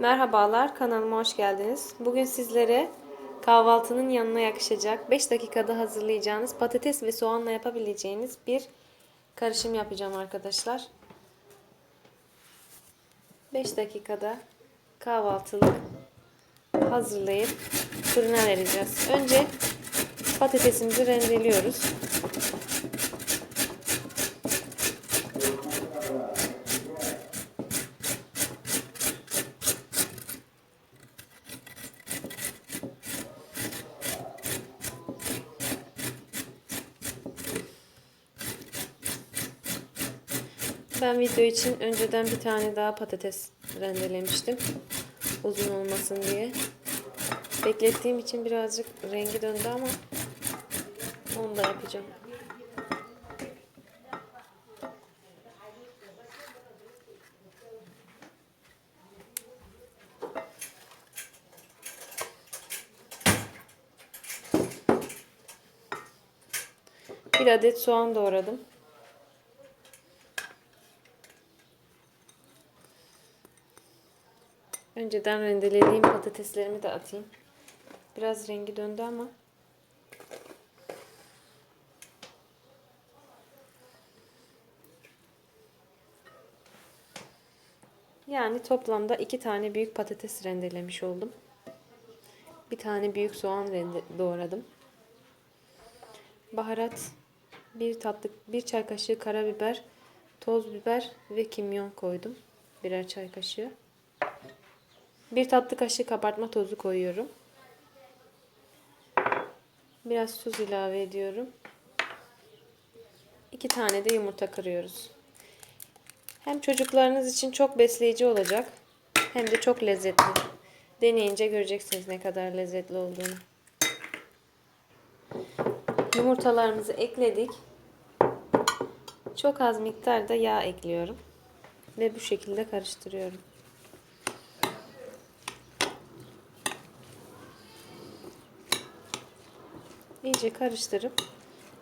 Merhabalar, kanalıma hoş geldiniz. Bugün sizlere kahvaltının yanına yakışacak 5 dakikada hazırlayacağınız patates ve soğanla yapabileceğiniz bir karışım yapacağım arkadaşlar. 5 dakikada kahvaltılık hazırlayıp fırına vereceğiz. Önce patatesimizi rendeliyoruz. Ben video için önceden bir tane daha patates rendelemiştim. Uzun olmasın diye. Beklettiğim için birazcık rengi döndü ama onu da yapacağım. Bir adet soğan doğradım. Önceden rendelediğim patateslerimi de atayım. Biraz rengi döndü ama. Yani toplamda iki tane büyük patates rendelemiş oldum. Bir tane büyük soğan rende doğradım. Baharat, bir tatlı, bir çay kaşığı karabiber, toz biber ve kimyon koydum. Birer çay kaşığı. Bir tatlı kaşığı kabartma tozu koyuyorum. Biraz tuz ilave ediyorum. İki tane de yumurta kırıyoruz. Hem çocuklarınız için çok besleyici olacak. Hem de çok lezzetli. Deneyince göreceksiniz ne kadar lezzetli olduğunu. Yumurtalarımızı ekledik. Çok az miktarda yağ ekliyorum. Ve bu şekilde karıştırıyorum. İyice karıştırıp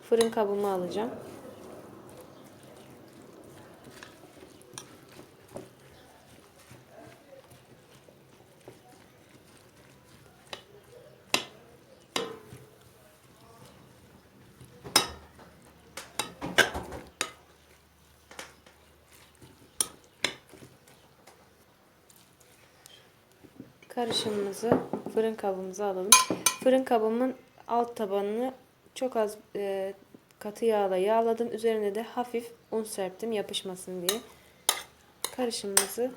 fırın kabıma alacağım. Karışımımızı fırın kabımıza alalım. Fırın kabımın alt tabanını çok az e, katı yağla yağladım. Üzerine de hafif un serptim yapışmasın diye. Karışımımızı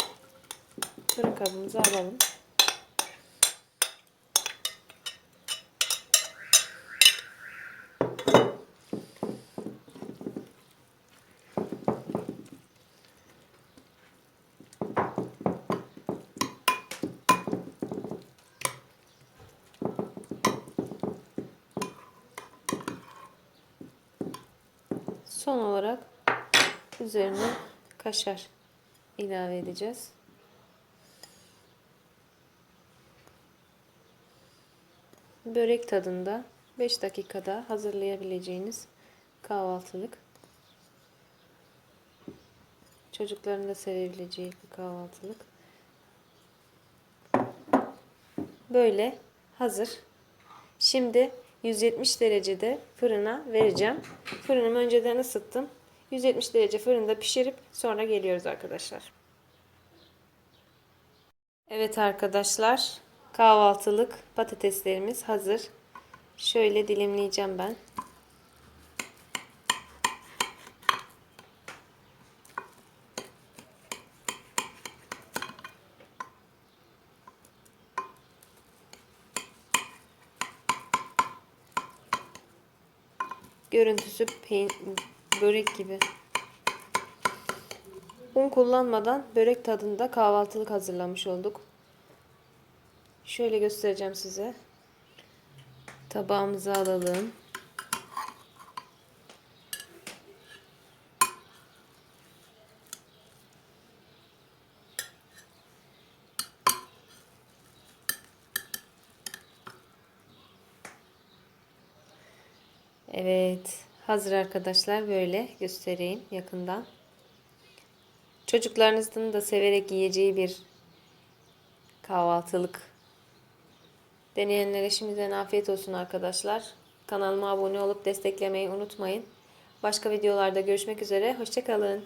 fırın kabımıza alalım. Son olarak üzerine kaşar ilave edeceğiz. Börek tadında 5 dakikada hazırlayabileceğiniz kahvaltılık. Çocukların da sevebileceği bir kahvaltılık. Böyle hazır. Şimdi 170 derecede fırına vereceğim. Fırınımı önceden ısıttım. 170 derece fırında pişirip sonra geliyoruz arkadaşlar. Evet arkadaşlar kahvaltılık patateslerimiz hazır. Şöyle dilimleyeceğim ben. Görüntüsü börek gibi. Un kullanmadan börek tadında kahvaltılık hazırlamış olduk. Şöyle göstereceğim size. Tabağımıza alalım. Evet. Hazır arkadaşlar. Böyle göstereyim yakından. Çocuklarınızın da severek yiyeceği bir kahvaltılık. Deneyenlere şimdiden afiyet olsun arkadaşlar. Kanalıma abone olup desteklemeyi unutmayın. Başka videolarda görüşmek üzere. Hoşçakalın.